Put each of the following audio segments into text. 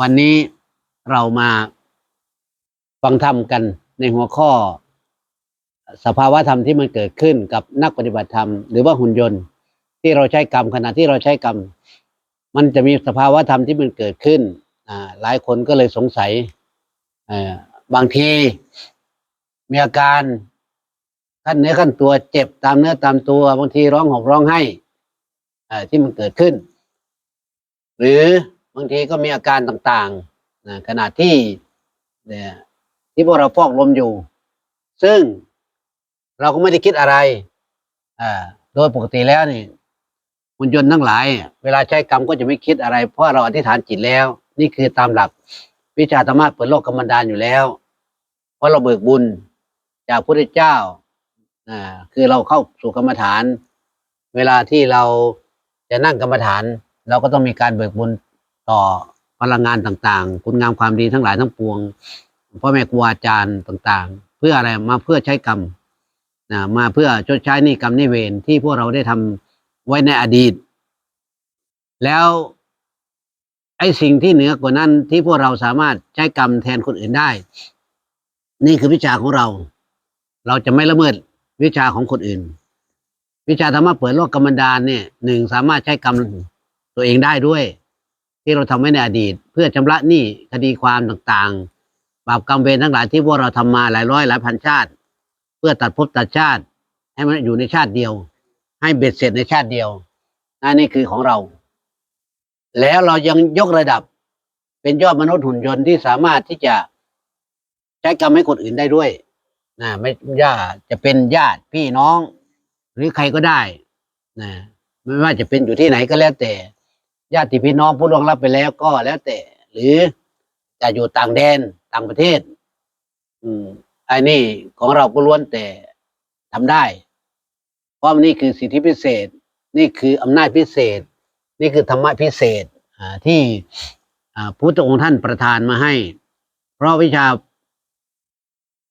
วันนี้เรามาฟังธรรมกันในหัวข้อ สภาวะธรรมที่มันเกิดขึ้นกับนักปฏิบัติธรรม หรือว่าหุ่นยนต์ ที่เราใช้กรรมขณะที่เราใช้กรรม มันจะมีสภาวะธรรมที่มันเกิดขึ้นหลายคนก็เลยสงสัยบางทีมีอาการขั้นเนื้อขั้นตัวเจ็บตามเนื้อตามตัว บางทีร้องหกร้องไห้ที่มันเกิดขึ้น หรือ บางทีก็มีอาการต่างๆนะขณะที่เนี่ยที่พวกเราฟอกลมอยู่ ซึ่งเราก็ไม่ได้คิดอะไรอ่าโดยปกติแล้วนี่หุ่นยนต์ทั้งหลาย เวลาใช้กรรมก็จะไม่คิดอะไร เพราะเราอธิษฐานจิตแล้ว นี่คือตามหลักวิชาธรรมะเปิดโลกกรรมดานอยู่แล้ว เพราะเราเบิกบุญจากพระพุทธเจ้าอ่าคือเราเข้าสู่กรรมฐาน เวลาที่เราจะนั่งกรรมฐาน เราก็ต้องมีการเบิกบุญ ต่อพลังงานต่างๆ คุณงามความดีทั้งหลายทั้งปวงพ่อแม่ครูอาจารย์ต่างๆ เพื่ออะไรมาเพื่อใช้กรรมนะมาเพื่อชดใช้นี่กรรมนี่เวรที่พวกเราได้ทำไว้ในอดีต แล้วไอ้สิ่งที่เหนือกว่านั้นที่พวกเราสามารถใช้กรรมแทนคนอื่นได้ นี่คือวิชาของเรา เราจะไม่ละเมิดวิชาของคนอื่น วิชาธรรมะเปิดโลกกรรมดานเนี่ยหนึ่งสามารถใช้กรรมตัวเองได้ด้วย ที่เราทำไว้ในอดีต เพื่อชำระหนี้คดีความต่างๆ บาปกรรมเวรทั้งหลายที่พวกเราทำมาหลายร้อยหลายพันชาติ เพื่อตัดภพตัดชาติ ให้มันอยู่ในชาติเดียว ให้เบ็ดเสร็จในชาติเดียวนั่นนี่คือของเรา แล้วเรายังยกระดับเป็นยอดมนุษย์หุ่นยนต์ที่สามารถที่จะใช้กรรมให้คนอื่นได้ด้วยนะไม่ย่าจะเป็นญาติพี่น้อง หรือใครก็ได้นะไม่ว่าจะเป็นอยู่ที่ไหนก็แล้วแต่ ญาติพี่น้องผู้ล่วงลับไปแล้วก็แล้วแต่ หรือจะอยู่ต่างแดนต่างประเทศ อืมอ้นี่ของเราก็ล้วนแต่ทำได้ เพราะนี่คือสิทธิพิเศษ นี่คืออำนาจพิเศษ นี่คือธรรมะพิเศษที่อ่าพุทธองค์ท่านประทานมาให้ เพราะวิชา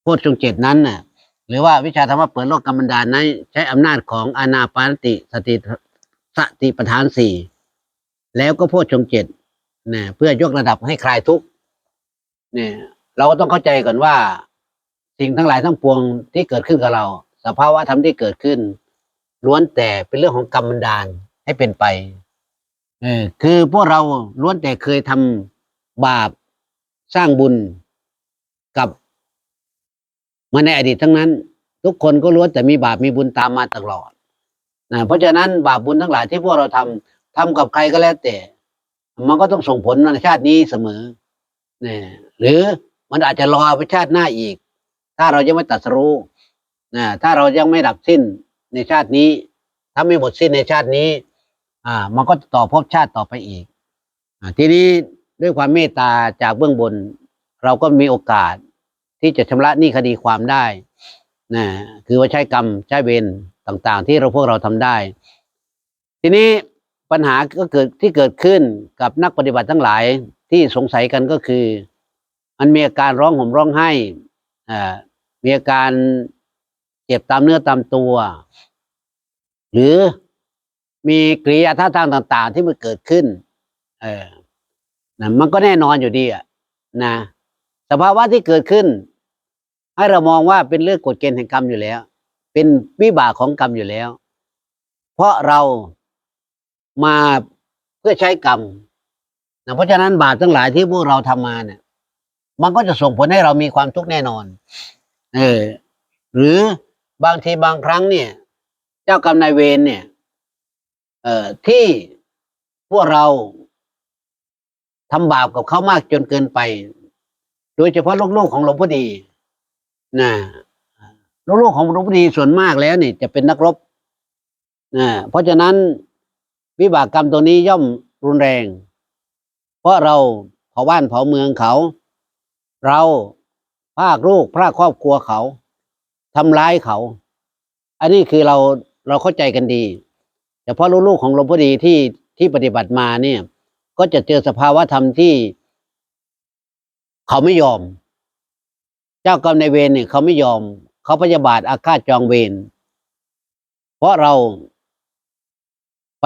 โพชฌงเจ็ดนั้นน่ะ หรือว่าวิชาธรรมะเปิดโลกกรรมดานนั้นใช้อำนาจของอานาปานติสติสติปัฏฐานสี่ แล้วก็โพชฌงเจ็ดเนี่ยเพื่อยกระดับให้คลายทุกข์เนี่ย เราก็ต้องเข้าใจก่อนว่า สิ่งทั้งหลายทั้งปวงที่เกิดขึ้นกับเรา สภาวะธรรมที่เกิดขึ้น ล้วนแต่เป็นเรื่องของกรรมบันดาลให้เป็นไปเออคือพวกเราล้วนแต่เคยทำบาปสร้างบุญกับมาในอดีตทั้งนั้น ทุกคนก็ล้วนแต่มีบาปมีบุญตามมาตลอดนะเพราะฉะนั้นบาปบุญทั้งหลายที่พวกเราทำ ทำกับใครก็แล้วแต่ มันก็ต้องส่งผลในชาตินี้เสมอเนี่ยหรือมันอาจจะรอไปชาติหน้าอีก ถ้าเรายังไม่ตัดสู้นะถ้าเรายังไม่ดับสิ้นในชาตินี้ ถ้าไม่หมดสิ้นในชาตินี้ อ่า มันก็ต่อภพชาติต่อไปอีกอ่าทีนี้ด้วยความเมตตาจากเบื้องบน เราก็มีโอกาสที่จะชำระหนี้คดีความได้นะคือว่าใช้กรรมใช้เวรต่าง ๆ ที่เราพวกเราทำได้ ทีนี้ ปัญหาก็เกิดที่เกิดขึ้นกับนักปฏิบัติทั้งหลายที่สงสัยกันก็คือ มันมีอาการร้องห่มร้องไห้อ่ามีอาการเจ็บตามเนื้อตามตัว หรือมีกริยาท่าทางต่าง ๆ ที่มันเกิดขึ้น เออนะมันก็แน่นอนอยู่ดีอะนะสภาวะที่เกิดขึ้น ให้เรามองว่าเป็นเรื่องกฎเกณฑ์แห่งกรรมอยู่แล้ว เป็นวิบากของกรรมอยู่แล้ว เพราะเรา มาเพื่อใช้กรรมนะเพราะฉะนั้นบาปทั้งหลายที่พวกเราทำมาเนี่ย มันก็จะส่งผลให้เรามีความทุกข์แน่นอน เออ หรือบางทีบางครั้งเนี่ย เจ้ากรรมนายเวรเนี่ย เอ่อที่พวกเราทำบาปกับเขามากจนเกินไป โดยเฉพาะลูกๆของหลวงพ่อดีนะลูกๆของหลวงพ่อดีส่วนมากแล้วเนี่ยจะเป็นนักรบนะเพราะฉะนั้น วิบากกรรมตัวนี้ย่อมรุนแรง เพราะเราเผาบ้านเผาเมืองเขา เราพากลูกพากครอบครัวเขาทำร้ายเขา อันนี้คือเราเราเข้าใจกันดีแต่เพราะลูกๆของหลวงพ่อดีที่ที่ปฏิบัติมาเนี่ย ก็จะเจอสภาวะธรรมที่ เขาไม่ยอม เจ้ากรรมในายเวรเนี่ย เขาไม่ยอม เขาพยาบาทอาฆาตจองเวรเพราะเรา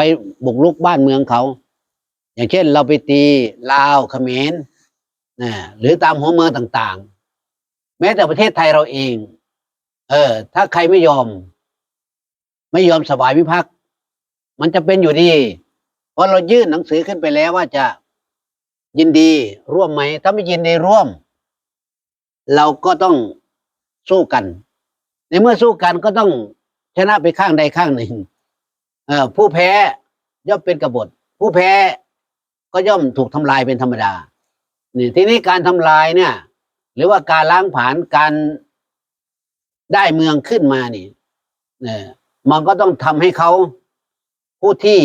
ไปบุกลุกบ้านเมืองเขา อย่างเช่น เราไปตีลาวเขมรนะหรือตามหัวเมืองต่างๆ แม้แต่ประเทศไทยเราเอง เออ ถ้าใครไม่ยอม ไม่ยอมสบายวิพักษ์มันจะเป็นอยู่ดี เพราะเรายื่นหนังสือขึ้นไปแล้วว่าจะยินดีร่วมไหม ถ้าไม่ยินดีร่วม เราก็ต้องสู้กัน ในเมื่อสู้กันก็ต้องชนะไปข้างใดข้างหนึ่ง เออผู้แพ้ย่อมเป็นกบฏ ผู้แพ้ก็ย่อมถูกทำลายเป็นธรรมดานี่ทีนี้การทำลายเนี่ย หรือว่าการล้างผลาญการได้เมืองขึ้นมานี่เนี่ยมันก็ต้องทำให้เขาผู้ที่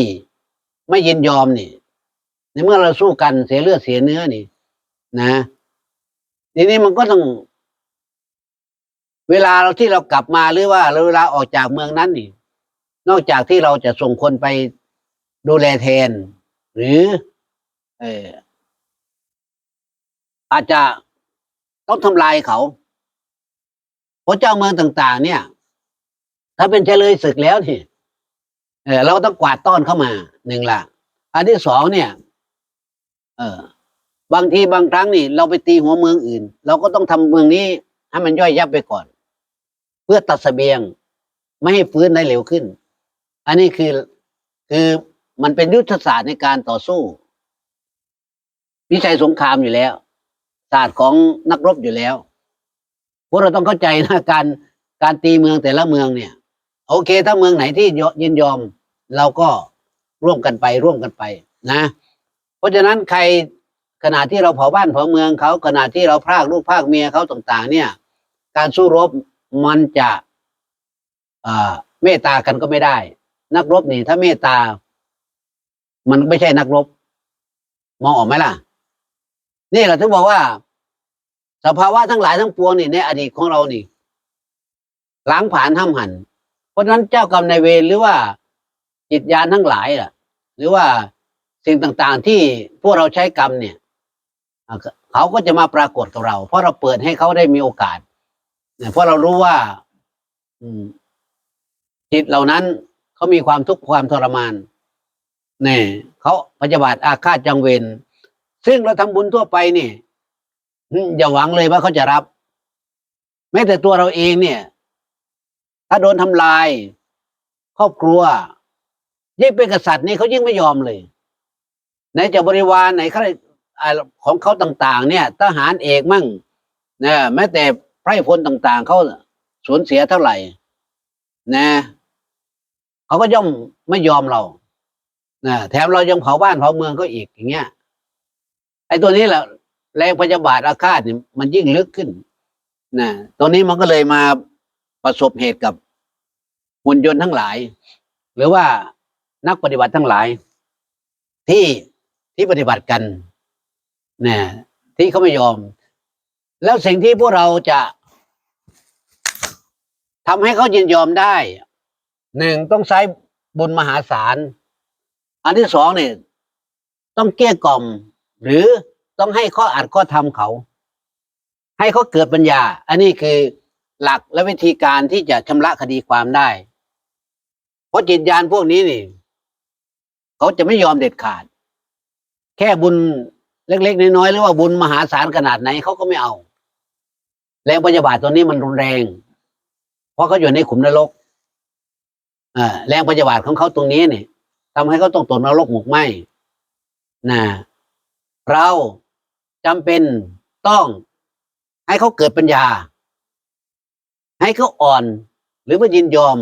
ไม่ยินยอมนี่ในเมื่อเราสู้กันเสียเลือดเสียเนื้อนี่ นะทีนี้มันก็ต้อง เวลาเราที่เรากลับมาหรือว่าเราเวลาออกจากเมืองนั้นนี่ นอกจากที่เราจะส่งคนไปดูแลแทน หรือเอออาจจะต้องทำลายเขาเพราะเจ้าเมืองต่าง ๆ เนี่ย ถ้าเป็นเฉลยศึกแล้วนี่เออเราต้องกวาดต้อนเข้ามาหนึ่งละอันที่สองเนี่ย เออบางทีบางครั้งนี่เราไปตีหัวเมืองอื่น เราก็ต้องทำเมืองนี้ให้มันย่อยยับไปก่อน เพื่อตัดเสบียง ไม่ให้ฟื้นได้เร็วขึ้น อันนี้คือคือมันเป็นยุทธศาสตร์ในการต่อสู้ วิชัยสงครามอยู่แล้ว ศาสตร์ของนักรบอยู่แล้ว พวกเราต้องเข้าใจนะการการตีเมืองแต่ละเมืองเนี่ย โอเค ถ้าเมืองไหนที่ยยินยอม เราก็ร่วมกันไปร่วมกันไปนะ เพราะฉะนั้นใครขณะที่เราเผาบ้านเผาเมืองเขาขณะที่เราพรากลูกพรากเมียเขาต่าง ๆ เนี่ย การสู้รบมันจะเมตตากันก็ไม่ได้ นักรบนี่ ถ้าเมตตา มันไม่ใช่นักรบ มองออกไหมล่ะ นี่เราถึงบอกว่า สภาวะทั้งหลายทั้งปวงนี่ในอดีตของเรานี่ล้างผ่านห้ามหัน เพราะนั้นเจ้ากรรมนายเวรหรือว่าจิตยานทั้งหลายล่ะ หรือว่าสิ่งต่างๆที่พวกเราใช้กรรมเนี่ยเขาก็จะมาปรากฏกับเรา เพราะเราเปิดให้เขาได้มีโอกาสเนี่ยเพราะเรารู้ว่าอืมจิตเหล่านั้น เขามีความทุกข์ความทรมานเนี่ยเขาพยาบาทอาฆาตจังเวรซึ่งเราทำบุญทั่วไปนี่อืมอย่าหวังเลยว่าเขาจะรับ แม้แต่ตัวเราเองเนี่ย ถ้าโดนทำลาย ครอบครัว ยิ่งเป็นกษัตริย์นี่เขายิ่งไม่ยอมเลยไหนจะบริวารไหนขาอ่าของเขาต่าง ๆ เนี่ยทหารเอกมั่งนะแม้แต่ไพร่พลต่าง ๆเขาสูญเสียเท่าไหร่ นะ เขาก็ย่อมไม่ยอมเรานะแถมเรายังเผาบ้านเผาเมืองก็อีกอย่างเงี้ย ไอ้ตัวนี้แหละแรงพยาบาทอาฆาตเนี่ยมันยิ่งลึกขึ้นนะตัวนี้มันก็เลยมาประสบเหตุกับหุ่นยนต์ทั้งหลาย หรือว่านักปฏิบัติทั้งหลาย ที่ที่ปฏิบัติกันนะที่เขาไม่ยอม แล้วสิ่งที่พวกเราจะทำให้เขายินยอมได้ หนึ่งต้องใช้บุญมหาศาล อันที่สองเนี่ยต้องเกลี้ยกล่อม หรือต้องให้ข้ออัดข้อทำเขา ให้เขาเกิดปัญญา อันนี้คือหลักและวิธีการที่จะชำระคดีความได้ เพราะจิตญาณพวกนี้นี่เขาจะไม่ยอมเด็ดขาด แค่บุญเล็ก ๆ น้อยๆหรือว่าบุญมหาศาลขนาดไหนเขาก็ไม่เอา แรงพยาบาทตัวนี้มันรุนแรง เพราะเขาอยู่ในขุมนรก แรงพยาบาทของเขาตรงนี้เนี่ยทำให้เขาต้องตกนรกหมกไหมนะเราจำเป็นต้องให้เขาเกิดปัญญา ให้เขาอ่อน หรือว่ายินยอม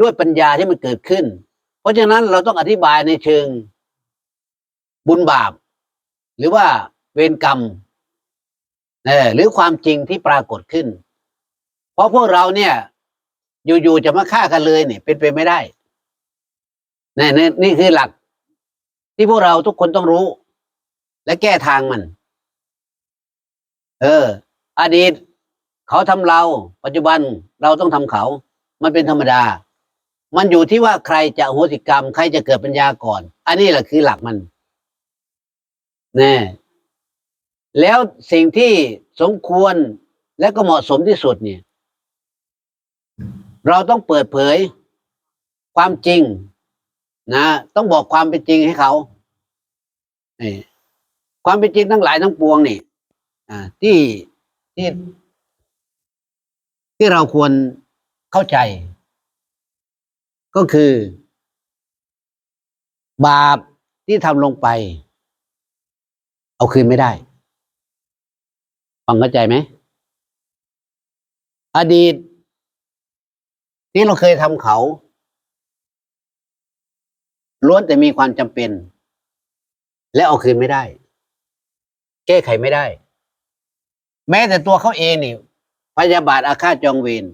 ด้วยปัญญาที่มันเกิดขึ้น เพราะฉะนั้นเราต้องอธิบายในเชิงบุญบาป หรือว่าเวรกรรมเออหรือความจริงที่ปรากฏขึ้น เพราะพวกเราเนี่ย อยู่ๆจะมาฆ่ากันเลยเนี่ย เป็นไปไม่ได้นี่นี่นี่คือหลัก ที่พวกเราทุกคนต้องรู้ และแก้ทางมัน เออ อดีต เขาทำเรา ปัจจุบันเราต้องทำเขา มันเป็นธรรมดา มันอยู่ที่ว่าใครจะโหสิกรรม ใครจะเกิดปัญญาก่อน อันนี้แหละคือหลักมันแน่แล้วสิ่งที่สมควรและก็เหมาะสมที่สุดเนี่ย เราต้องเปิดเผยความจริง นะ ต้องบอกความเป็นจริงให้เขาเอ่อความเป็นจริงทั้งหลายทั้งปวงนี่อ่าที่ที่ ที่เราควรเข้าใจ ก็คือ บาปที่ทำลงไป เอาคืนไม่ได้ฟังเข้าใจไหมอดีต ที่เราเคยทำเขาล้วนแต่มีความจำเป็น และเอาคืนไม่ได้ แก้ไขไม่ได้ แม้แต่ตัวเขาเองนี่พยาบาทอาฆาตจองเวร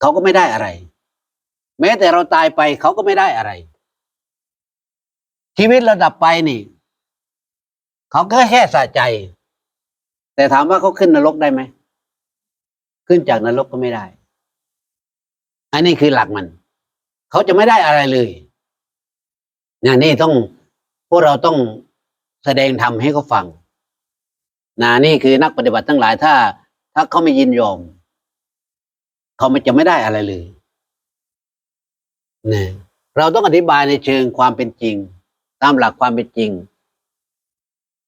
เขาก็ไม่ได้อะไร แม้แต่เราตายไปเขาก็ไม่ได้อะไร ชีวิตเราดับไปนี่เขาก็แค่สะใจ แต่ถามว่าเขาขึ้นนรกได้ไหม ขึ้นจากนรกก็ไม่ได้ อันนี้คือหลักมัน เขาจะไม่ได้อะไรเลยอย่างนี้ต้องพวกเราต้องแสดงธรรมให้เขาฟังนะนี่คือนักปฏิบัติทั้งหลายถ้า ถ้าเขาไม่ยินยอม เขาไม่จะไม่ได้อะไรเลยนะเราต้องอธิบายในเชิงความเป็นจริง ตามหลักความเป็นจริง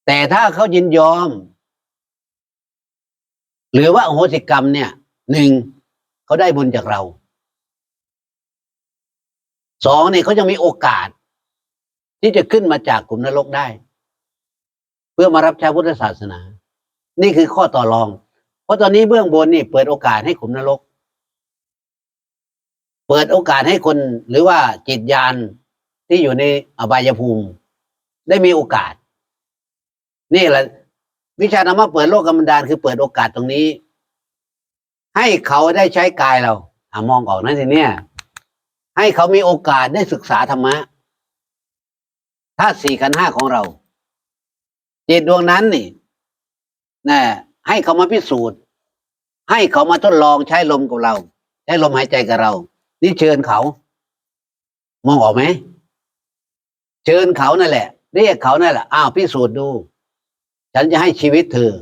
แต่ถ้าเขายินยอม หรือว่าอโหสิกรรมเนี่ยหนึ่งเขาได้บุญจากเรา สองเนี่ยเขายังมีโอกาส ที่จะขึ้นมาจากกลุ่มนรกได้ เพื่อมารับใช้พุทธศาสนา นี่คือข้อต่อรอง เพราะตอนนี้เบื้องบนนี่เปิดโอกาสให้กลุ่มนรก เปิดโอกาสให้คนหรือว่าจิตยานที่อยู่ในอบายภูมิ ได้มีโอกาส นี่แหละ วิชาธรรมะเปิดโลกกรรมดานคือเปิดโอกาสตรงนี้ ให้เขาได้ใช้กายเราอะมองออกนะทีเนี้ย ให้เขามีโอกาสได้ศึกษาธรรมะธาตุสี่ขันธ์ห้าของเรา จิตดวงนั้นนี่นะให้เขามาพิสูจน์ ให้เขามาทดลองใช้ลมกับเรา ใช้ลมหายใจกับเรา นี่เชิญเขา มองออกไหม เชิญเขานั่นแหละ เรียกเขานั่นแหละ อ้าวพิสูจน์ดู ฉันจะให้ชีวิตเธอ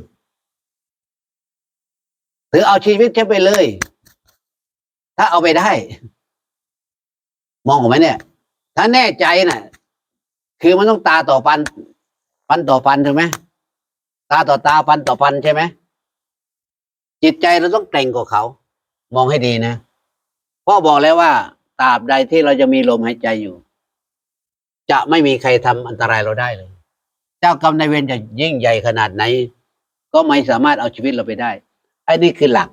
เธอเอาชีวิตฉันไปเลย ถ้าเอาไปได้ มองออกไหมเนี่ย ถ้าแน่ใจน่ะ คือมันต้องตาต่อปันปันต่อปันถูกไหมตาต่อตาปันต่อปันใช่ไหมจิตใจเราต้องเก่งกว่าเขา มองให้ดีนะพ่อบอกแล้วว่าตราบใดที่เราจะมีลมหายใจอยู่ จะไม่มีใครทำอันตรายเราได้เลย เจ้ากรรมนายเวรจะยิ่งใหญ่ขนาดไหน ก็ไม่สามารถเอาชีวิตเราไปได้ไอ้นี่คือหลัก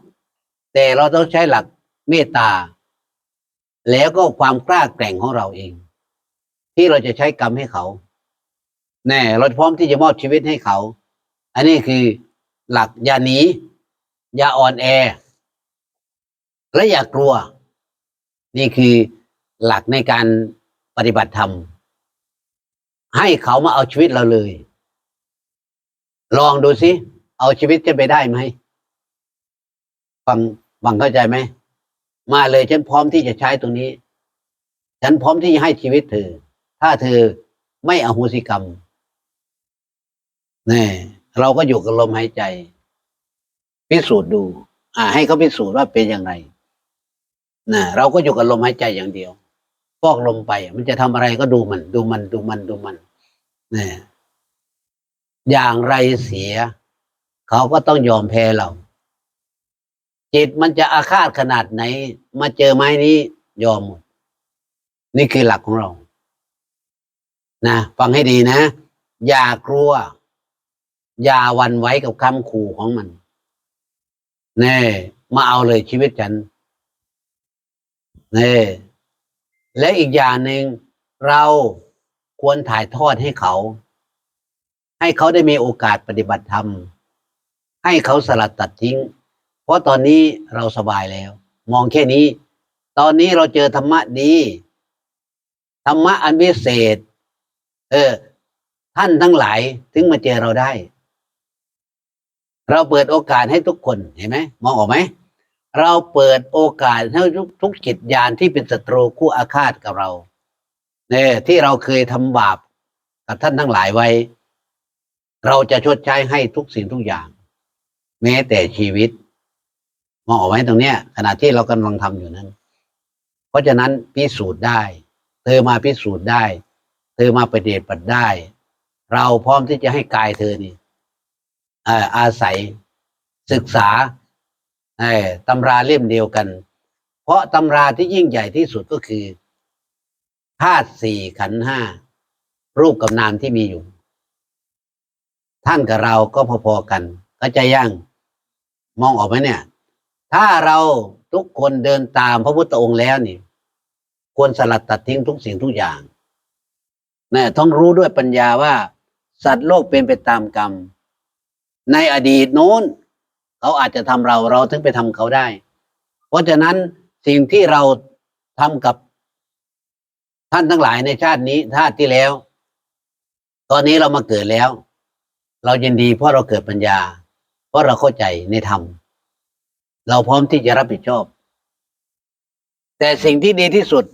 แต่เราต้องใช้หลักเมตตา แล้วก็ความกล้าแกร่งของเราเอง ที่เราจะใช้กรรมให้เขา แน่เราพร้อมที่จะมอบชีวิตให้เขา อันนี้คือหลักอย่าหนีอย่าอ่อนแอ และอย่ากลัว นี่คือหลักในการปฏิบัติธรรม ให้เขามาเอาชีวิตเราเลย ลองดูสิ เอาชีวิตจะไปได้ไหมฟังฟังเข้าใจไหม มาเลยฉันพร้อมที่จะใช้ตรงนี้ ฉันพร้อมที่จะให้ชีวิตเธอ ถ้าเธอไม่อโหสิกรรมแน่เราก็อยู่กับลมหายใจ พิสูจน์ดู อ่า ให้เขาพิสูจน์ว่าเป็นอย่างไรนะเราก็อยู่กับลมหายใจอย่างเดียวฟอกลมไป มันจะทำอะไรก็ดูมัน ดูมันดูมันดูมันนะอย่างไรเสีย เขาก็ต้องยอมแพ้เรา จิตมันจะอาฆาตขนาดไหน มาเจอไม้นี้ยอมหมด นี่คือหลักของเรา นะฟังให้ดีนะ อย่ากลัว อย่าวันไว้กับคำขู่ของมันแน่มาเอาเลยชีวิตฉันเน่และอีกอย่างหนึ่งเราควรถ่ายทอดให้เขา ให้เขาได้มีโอกาสปฏิบัติธรรม ให้เขาสลัดตัดทิ้ง เพราะตอนนี้เราสบายแล้ว มองแค่นี้ ตอนนี้เราเจอธรรมะดีธรรมะอันวิเศษ เออ ท่านทั้งหลายถึงมาเจอเราได้ เราเปิดโอกาสให้ทุกคนเห็นไหมมองออกไหมเราเปิดโอกาสให้ทุกทุกจิตญาณที่เป็นศัตรูคู่อาฆาตกับเรา เนี่ย ที่เราเคยทำบาปกับท่านทั้งหลายไว้ เราจะชดใช้ให้ทุกสิ่งทุกอย่าง แม้แต่ชีวิต มองออกไหมตรงเนี้ย ขณะที่เรากำลังทำอยู่นั้น เพราะฉะนั้นพิสูจน์ได้ เธอมาพิสูจน์ได้ เธอมาปฏิบัติได้ เราพร้อมที่จะให้กายเธอนี่อาศัยศึกษาตำราเล่มเดียวกัน เพราะตำราที่ยิ่งใหญ่ที่สุดก็คือธาตุสี่ขันห้ารูปกับนามที่มีอยู่ ท่านกับเราก็พอๆกัน ก็จะยังมองออกไหมเนี่ย ถ้าเราทุกคนเดินตามพระพุทธองค์แล้วนี่ควรสลัดตัดทิ้งทุกสิ่งทุกอย่างนะต้องรู้ด้วยปัญญาว่า สัตว์โลกเป็นไปตามกรรม ในอดีตโน้น เขาอาจจะทำเราเราถึงไปทำเขาได้ เพราะฉะนั้นสิ่งที่เราทำกับท่านทั้งหลายในชาตินี้ชาติที่แล้ว ตอนนี้เรามาเกิดแล้ว เรายินดีเพราะเราเกิดปัญญา เพราะเราเข้าใจในธรรม เราพร้อมที่จะรับผิดชอบ แต่สิ่งที่ดีที่สุด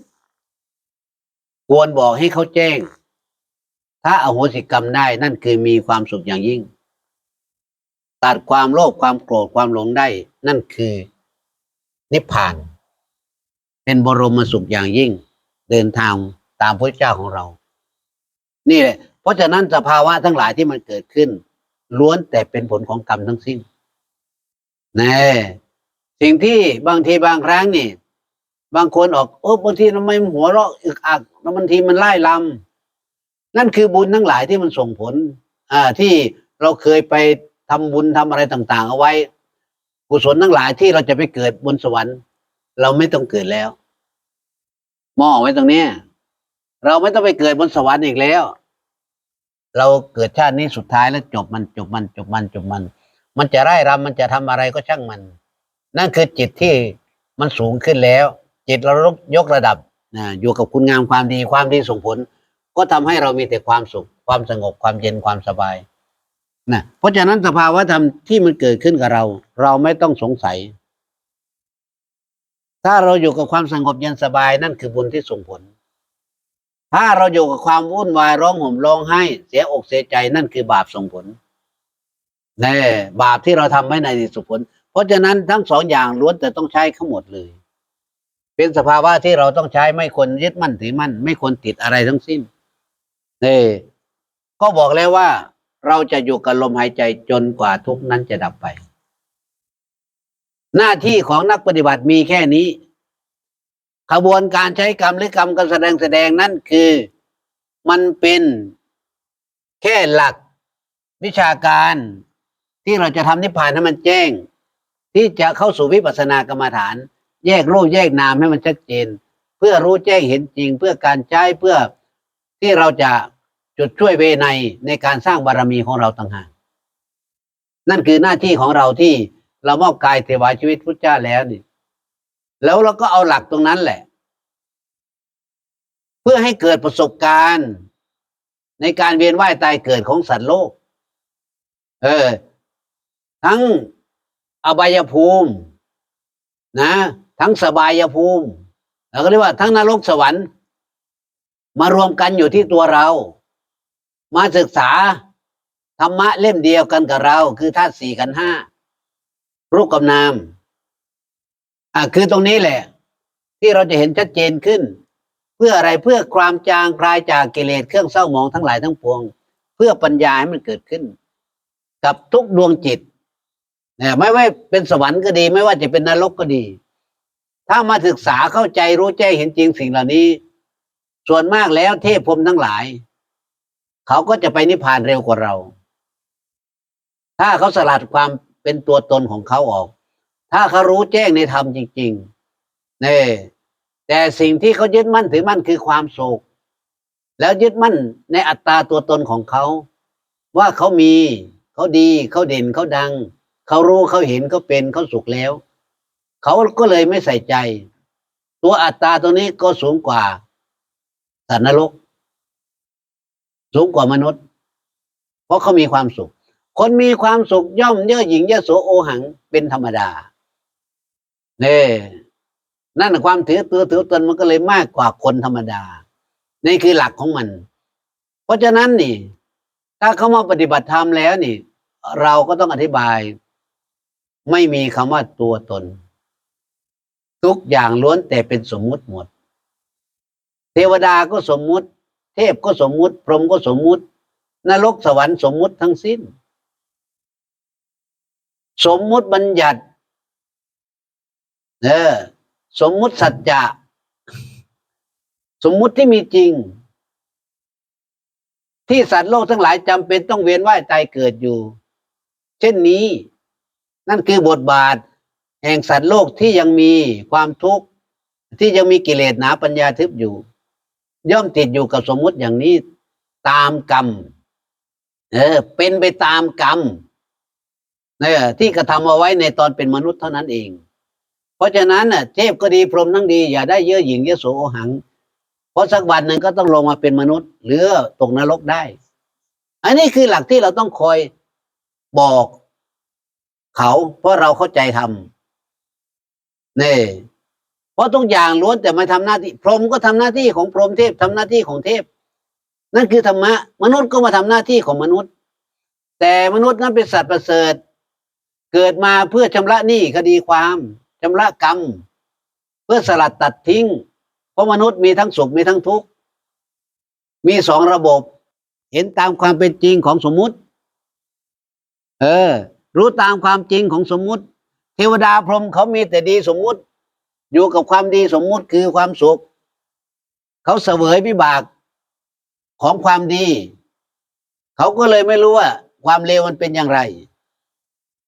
ควรบอกให้เขาแจ้ง ถ้าอโหสิกรรมได้นั่นคือมีความสุขอย่างยิ่ง ตัดความโลภความโกรธความหลงได้ นั่นคือ นิพพาน เป็นบรมสุขอย่างยิ่ง เดินทางตามพระเจ้าของเรา นี่แหละ เพราะฉะนั้นสภาวะทั้งหลายที่มันเกิดขึ้นล้วนแต่เป็นผลของกรรมทั้งสิ้นแน่ สิ่งที่บางทีบางครั้งนี่ บางคนออกโอ้บางทีทำไมหัวเราะอึกอักบางทีมันไล่ลำนั่นคือบุญทั้งหลายที่มันส่งผล อ่าที่เราเคยไปทำบุญทำอะไรต่างๆ เอาไว้ กุศลทั้งหลายที่เราจะไปเกิดบนสวรรค์ เราไม่ต้องเกิดแล้วมองไว้ตรงนี้เราไม่ต้องไปเกิดบนสวรรค์อีกแล้ว เราเกิดชาตินี้สุดท้ายแล้วจบมันจบมันจบมันจบมัน มันจะไร่รำมันจะทำอะไรก็ช่างมัน นั่นคือจิตที่มันสูงขึ้นแล้ว จิตเรายกระดับนะอยู่กับคุณงามความดีความดีส่งผล ก็ทำให้เรามีแต่ความสุข ความสงบความเย็นความสบายนะเพราะฉะนั้นสภาวะธรรมที่มันเกิดขึ้นกับเรา เราไม่ต้องสงสัย ถ้าเราอยู่กับความสงบเย็นสบายนั่นคือบุญที่ส่งผล ถ้าเราอยู่กับความวุ่นวายร้องห่มร้องไห้ เสียอกเสียใจนั่นคือบาปส่งผลแน่บาปที่เราทำไม่ในที่สุผล เพราะฉะนั้นทั้งสองอย่างล้วนแต่ต้องใช้ทั้งหมดเลย เป็นสภาวะที่เราต้องใช้ไม่ควรยึดมั่นถือมั่น ไม่ควรติดอะไรทั้งสิ้นนี่ก็บอกแล้วว่า เราจะอยู่กับลมหายใจจนกว่าทุกนั้นจะดับไป หน้าที่ของนักปฏิบัติมีแค่นี้ขบวนการใช้กรรมหรือกรรมการแสดงแสดงนั่นคือมันเป็นแค่หลักวิชาการที่เราจะทำนิพพานให้มันแจ้ง ที่จะเข้าสู่วิปัสสนากรรมฐาน แยกรูปแยกนามให้มันชัดเจน เพื่อรู้แจ้งเห็นจริง เพื่อการใช้เพื่อที่เราจะจุดช่วยเวไนในการสร้างบารมีของเราต่างหากนั่นคือหน้าที่ของเราที่เรามอบกายเทวาชีวิตพุทธเจ้าแล้วนี่แล้วเราก็เอาหลักตรงนั้นแหละ เพื่อให้เกิดประสบการณ์ ในการเวียนว่ายตายเกิดของสัตว์โลก เออ ทั้ง อบายภูมิ นะ ทั้งสบายภูมิแล้วก็เรียกว่าทั้งนรกสวรรค์ มารวมกันอยู่ที่ตัวเรา มาศึกษาธรรมะเล่มเดียวกันกับเรา คือธาตุสี่กันห้ารูปกับนามอ่าคือตรงนี้แหละ ที่เราจะเห็นชัดเจนขึ้น เพื่ออะไรเพื่อความจางคลายจากกิเลสเครื่องเศร้าหมองทั้งหลายทั้งปวง เพื่อปัญญาให้มันเกิดขึ้น กับทุกดวงจิต ไม่ว่าเป็นสวรรค์ก็ดี ไม่ว่าจะเป็นนรกก็ดี ถ้ามาศึกษาเข้าใจรู้แจ้งเห็นจริงสิ่งเหล่านี้ ส่วนมากแล้วเทพพรมทั้งหลาย เขาก็จะไปนิพพานเร็วกว่าเรา ถ้าเขาสลัดความเป็นตัวตนของเขาออก ถ้าเขารู้แจ้งในธรรมจริงๆนี่แต่สิ่งที่เขายึดมั่นถือมั่นคือความโศก แล้วยึดมั่นในอัตตาตัวตนของเขา ว่าเขามี เขาดี เขาเด่นเขาดัง เขารู้เขาเห็นเขาเป็นเขาสุขแล้ว เขาก็เลยไม่ใส่ใจ ตัวอัตตาตัวนี้ก็สูงกว่าสัตว์นรก สูงกว่ามนุษย์ เพราะเขามีความสุข คนมีความสุขย่อมเย่อหยิ่งเย่อโสโอหังเป็นธรรมดาเนี่ยนั่นนะความถือตัวถือตนมันก็เลยมากกว่าคนธรรมดา นี่คือหลักของมัน เพราะฉะนั้นนี่ ถ้าเขามาปฏิบัติธรรมแล้วนี่ เราก็ต้องอธิบาย ไม่มีคำว่าตัวตน ทุกอย่างล้วนแต่เป็นสมมุติหมด เทวดาก็สมมุติ เทพก็สมมุติ พรหมก็สมมุติ นรกสวรรค์สมมุติทั้งสิ้น สมมุติบัญญัติ เออ สมมุติสัจจะ สมมุติที่มีจริง ที่สัตว์โลกทั้งหลายจำเป็นต้องเวียนว่ายตายเกิดอยู่ เช่นนี้ นั่นคือบทบาท แห่งสัตว์โลกที่ยังมีความทุกข์ที่ยังมีกิเลสหนาปัญญาทึบอยู่ ย่อมติดอยู่กับสมมุติอย่างนี้ตามกรรม เออ เป็นไปตามกรรมเออที่กระทำเอาไว้ในตอนเป็นมนุษย์เท่านั้นเอง เพราะฉะนั้นน่ะเทพก็ดีพรหมทั้งดี อย่าได้เย่อหยิ่งเยโสโอหัง เพราะสักวันหนึ่งก็ต้องลงมาเป็นมนุษย์ หรือตกนรกได้ อันนี้คือหลักที่เราต้องคอยบอก เขา เพราะเราเข้าใจทำนี่เพราะทุกอย่างล้วนแต่มาทำหน้าที่ พรหมก็ทำหน้าที่ของพรหมเทพทำหน้าที่ของเทพ นั่นคือธรรมะ มนุษย์ก็มาทำหน้าที่ของมนุษย์ แต่มนุษย์นั้นเป็นสัตว์ประเสริฐ เกิดมาเพื่อชำระหนี้คดีความชำระกรรม เพื่อสลัดตัดทิ้ง เพราะมนุษย์มีทั้งสุขมีทั้งทุกข์มีสองระบบ เห็นตามความเป็นจริงของสมมุติ เออ รู้ตามความจริงของสมมุติ เทวดาพรหมเขามีแต่ดีสมมุติ อยู่กับความดีสมมุติคือความสุข เขาเสวยวิบากของความดี เขาก็เลยไม่รู้ว่า ความเลวมันเป็นอย่างไร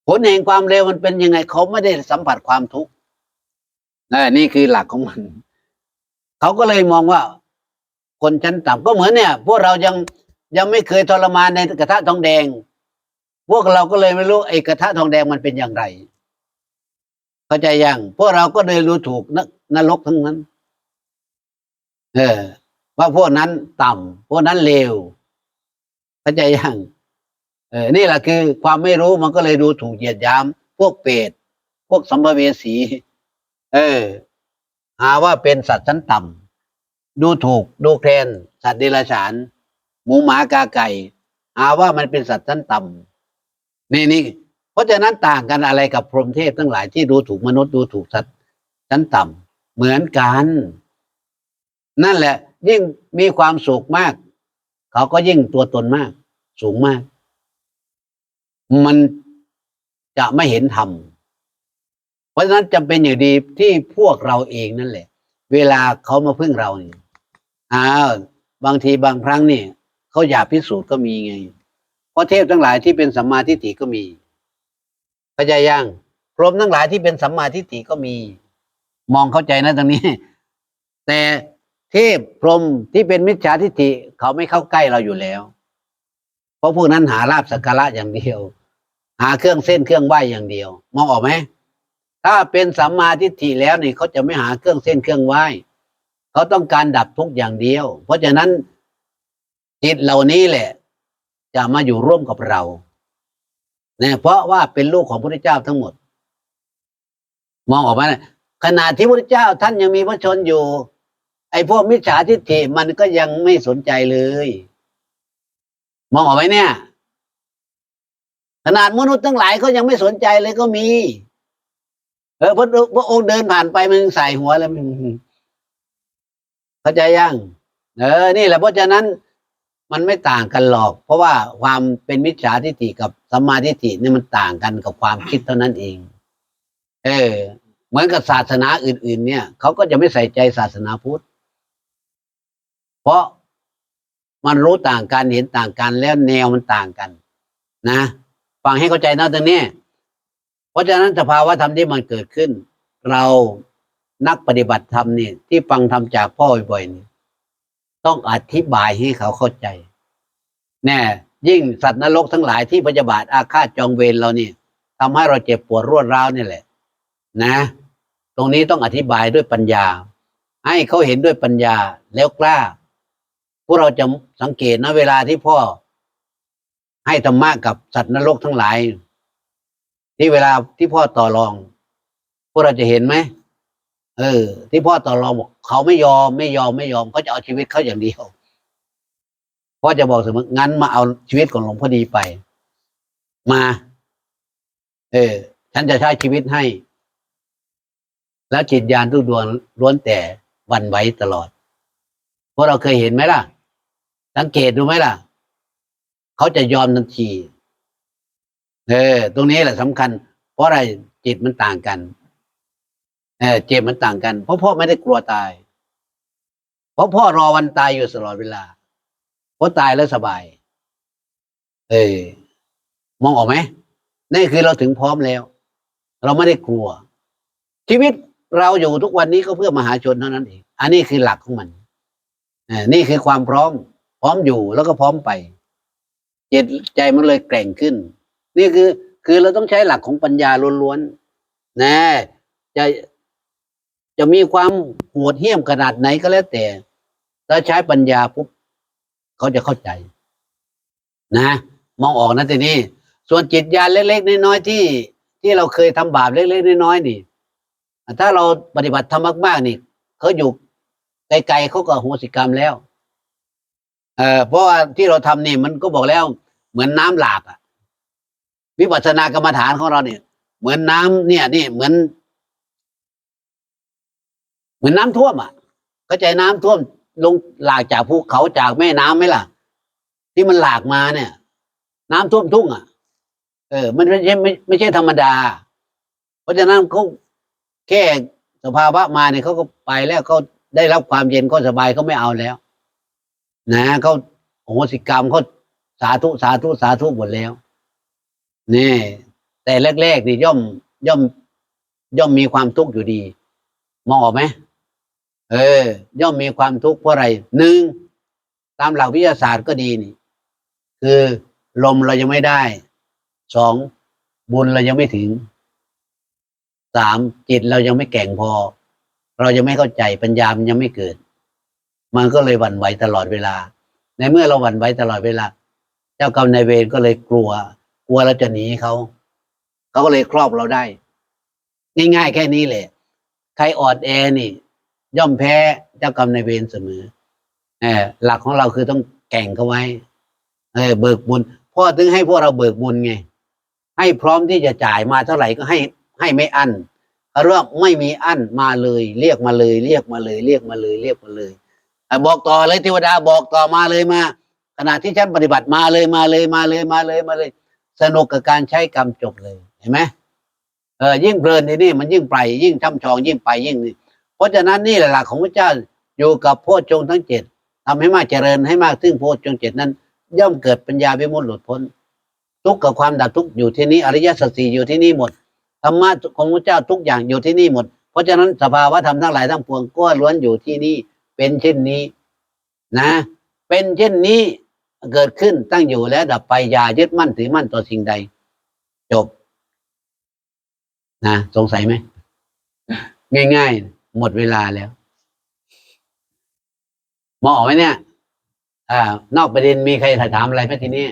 ผลแห่งความเลวมันเป็นยังไง เขาไม่ได้สัมผัสความทุกข์นะนี่คือหลักของมัน เขาก็เลยมองว่า คนชั้นต่ำก็เหมือนเนี่ย พวกเรายังยังไม่เคยทรมานในกระทะทองแดง พวกเราก็เลยไม่รู้ไอ้กระทะทองแดงมันเป็นอย่างไร เข้าใจยังพวกเราก็เลยรู้ถูกนนรกทั้งนั้น เออ ว่าพวกนั้นต่ำพวกนั้นเลวเข้าใจยังเออนี่แหละคือ ความไม่รู้มันก็เลยดูถูกเหยียดยามพวกเปรตพวกสัมภเวสี เออ หาว่าเป็นสัตว์ชั้นต่ำดูถูกดูแคลนสัตว์เดรัจฉาน หมูหมากาไก่หาว่ามันเป็นสัตว์ชั้นต่ำ นี่นี่เพราะฉะนั้นต่างกันอะไรกับพรหมเทพทั้งหลายที่ดูถูกมนุษย์ดูถูกสัตว์ชั้นต่ำเหมือนกัน นั่นแหละ ยิ่งมีความสุขมาก เขาก็ยิ่งตัวตนมาก สูงมาก มันจะไม่เห็นธรรมเพราะฉะนั้นจำเป็นอย่างดีที่พวกเราเองนั่นแหละ เวลาเขามาพึ่งเราเนี่ยอ้าวบางทีบางครั้งเนี่ยเขาอยากพิสูจน์ก็มีไง เพราะเทพทั้งหลายที่เป็นสัมมาทิฏฐิก็มีเข้าใจยังพรหมทั้งหลายที่เป็นสัมมาทิฏฐิก็มี มองเข้าใจนะตรงนี้ แต่เทพพรหมที่เป็นมิจฉาทิฏฐิเขาไม่เข้าใกล้เราอยู่แล้ว เพราะพวกนั้นหาลาบสักการะอย่างเดียว หาเครื่องเส้นเครื่องไหวอย่างเดียว มองออกไหมถ้าเป็นสัมมาทิฏฐิแล้วนี่เขาจะไม่หาเครื่องเส้นเครื่องไหวเขาต้องการดับทุกอย่างเดียว เพราะฉะนั้นจิตเหล่านี้แหละ จะมาอยู่ร่วมกับเราเนี่ยเพราะว่าเป็นลูกของพระเจ้าทั้งหมด มองออกไหมนะขณะที่พระเจ้าท่านยังมีพระชนอยู่ ไอ้พวกมิจฉาทิฏฐิมันก็ยังไม่สนใจเลย มองออกไหมเนี่ย ขนาดมนุษย์ทั้งหลายเขายังไม่สนใจเลยก็มี เออพระพระองค์เดินผ่านไปมันใส่หัวแล้วเข้าใจยังเออ นี่แหละเพราะฉะนั้น มันไม่ต่างกันหรอก เพราะว่าความเป็นมิจฉาทิฏฐิกับสัมมาทิฏฐินี่มันต่างกันกับความคิดเท่านั้นเอง เออ เหมือนกับศาสนาอื่น ๆ เนี่ยเขาก็จะไม่ใส่ใจศาสนาพุทธ เพราะมันรู้ต่างกันเห็นต่างกันแล้วแนวมันต่างกัน นะฟังให้เข้าใจนะตรงนี้ เพราะฉะนั้นสภาวะธรรมที่มันเกิดขึ้น เรานักปฏิบัติธรรมนี่ที่ฟังธรรมจากพ่อบ่อยๆนี่ ต้องอธิบายให้เขาเข้าใจ แน่ยิ่งสัตว์นรกทั้งหลายที่พยาบาทอาฆาตจองเวรเรานี่ทำให้เราเจ็บปวดรวดร้าวนี่แหละ นะ ตรงนี้ต้องอธิบายด้วยปัญญา ให้เขาเห็นด้วยปัญญาแล้วกล้า พวกเราจะสังเกตนะเวลาที่พ่อ ให้ธรรมะกับสัตว์นรกทั้งหลาย ที่เวลาที่พ่อต่อรอง พวกเราจะเห็นไหม เออ ที่พ่อต่อรองบอกเขาไม่ยอมไม่ยอมไม่ยอมเขาจะเอาชีวิตเขาอย่างเดียวพ่อจะบอกเสมองั้นมาเอาชีวิตของหลวงพ่อดีไป มา เออ ฉันจะใช้ชีวิตให้ แล้วจิตญาณทุกดวงล้วนแต่วันไหวตลอดพวกเราเคยเห็นไหมล่ะ สังเกตดูไหมล่ะ เขาจะยอมทันที เออ ตรงนี้แหละสำคัญ เพราะอะไรจิตมันต่างกัน เออเจ็บมันต่างกัน เพราะพ่อไม่ได้กลัวตาย เพราะพ่อรอวันตายอยู่ตลอดเวลาเพราะตายแล้วสบาย เออมองออกไหมนี่คือเราถึงพร้อมแล้ว เราไม่ได้กลัว ชีวิตเราอยู่ทุกวันนี้ก็เพื่อมหาชนเท่านั้นเองอันนี้คือหลักของมันอนี่คือความพร้อม พร้อมอยู่แล้วก็พร้อมไปจิตใจมันเลยแกร่งขึ้น นี่คือ คือเราต้องใช้หลักของปัญญาล้วนๆนะจะ จะมีความโหดเหี้ยมขนาดไหนก็แล้วแต่ ถ้าใช้ปัญญาปุ๊บเขาจะเข้าใจ นะ มองออกนะทีนี้ส่วนจิตญาณเล็กๆน้อยๆที่ ที่เราเคยทำบาปเล็กๆน้อยๆนี่ ถ้าเราปฏิบัติทำมากๆนี่เขาอยู่ไกลๆเขาก็อโหสิกรรมแล้ว เออเพราะว่าที่เราทำนี่มันก็บอกแล้ว เหมือนน้ำหลากอะวิปัสสนากรรมฐานของเราเนี่ย เหมือนน้ำเนี่ยนี่เหมือน มือนน้ำท่วมอะเข้าใจน้ำท่วมลงหลากจากภูเขาจากแม่น้ำไหมล่ะ ที่มันหลากมาเนี่ย น้ำท่วมทุ่งอะ เออ มันไม่ใช่ไม่ไม่ใช่ธรรมดา เพราะฉะนั้นเขาแค่สภาวะมาเนี่ยเขาก็ไปแล้วเขาได้รับความเย็นก็สบายเขาไม่เอาแล้ว นะเขาโอโหสิกรรมเขาสาธุสาธุสาธุหมดแล้วนี่แต่แรกๆนี่ย่อมย่อม ย่อมมีความทุกข์อยู่ดี มองออกไหม เออย่อมมีความทุกข์เพราะอะไรหนึ่งตามหลักวิทยาศาสตร์ก็ดีนี่ คือลมเรายังไม่ได้สองบุญเรายังไม่ถึงสามจิตเรายังไม่แก่งพอ เรายังไม่เข้าใจปัญญามันยังไม่เกิด มันก็เลยหวั่นไหวตลอดเวลา ในเมื่อเราหวั่นไหวตลอดเวลา เจ้ากรรมนายเวรก็เลยกลัว กลัวเราจะหนีเขาเขาก็เลยครอบเราได้ ง่ายๆแค่นี้แหละ ใครออนแอนี่ ย่อมแพ้เจ้ากรรมในเวรเสมอเออหลักของเราคือต้องแก่งเขาไว้ เออ เบิกบุญพ่อถึงให้พวกเราเบิกบุญไง ให้พร้อมที่จะจ่ายมาเท่าไหร่ก็ให้ให้ไม่อั้นเรื่องไม่มีอั้นมาเลย เรียกมาเลย เรียกมาเลย เรียกมาเลย เรียกมาเลยบอกต่อเลยเทวดาบอกต่อมาเลยมา ขณะที่ฉันปฏิบัติมาเลยมาเลยมาเลยมาเลยมาเลย สนุกกับการใช้กรรมจบเลยเห็นไหมเออยิ่งเพลินทีนี่มันยิ่งไปยิ่งช่ำชองยิ่งไปยิ่งนี่ เพราะฉะนั้นนี่แหละหลักของพระเจ้าอยู่กับโพชฌงค์ทั้งเจ็ดทำให้มากเจริญให้มากซึ่งโพชฌงค์เจ็ดนั้น ย่อมเกิดปัญญาวิมุตติหลุดพ้น ทุกข์กับความดับทุกข์อยู่ที่นี้อริยสัจสี่อยู่ที่นี่หมดธรรมะของพระเจ้าทุกอย่างอยู่ที่นี่หมด เพราะฉะนั้นสภาวะธรรมทั้งหลายทั้งปวงก็ล้วนอยู่ที่นี่เป็นเช่นนี้ นะ เป็นเช่นนี้เกิดขึ้นตั้งอยู่และดับไปอย่ายึดมั่นถือมั่นต่อสิ่งใด จบ นะ สงสัยไหม ง่ายๆ หมดเวลาแล้ว มองออกไหมเนี่ย อ่า นอกประเด็นมีใครถามอะไรไหมทีนี้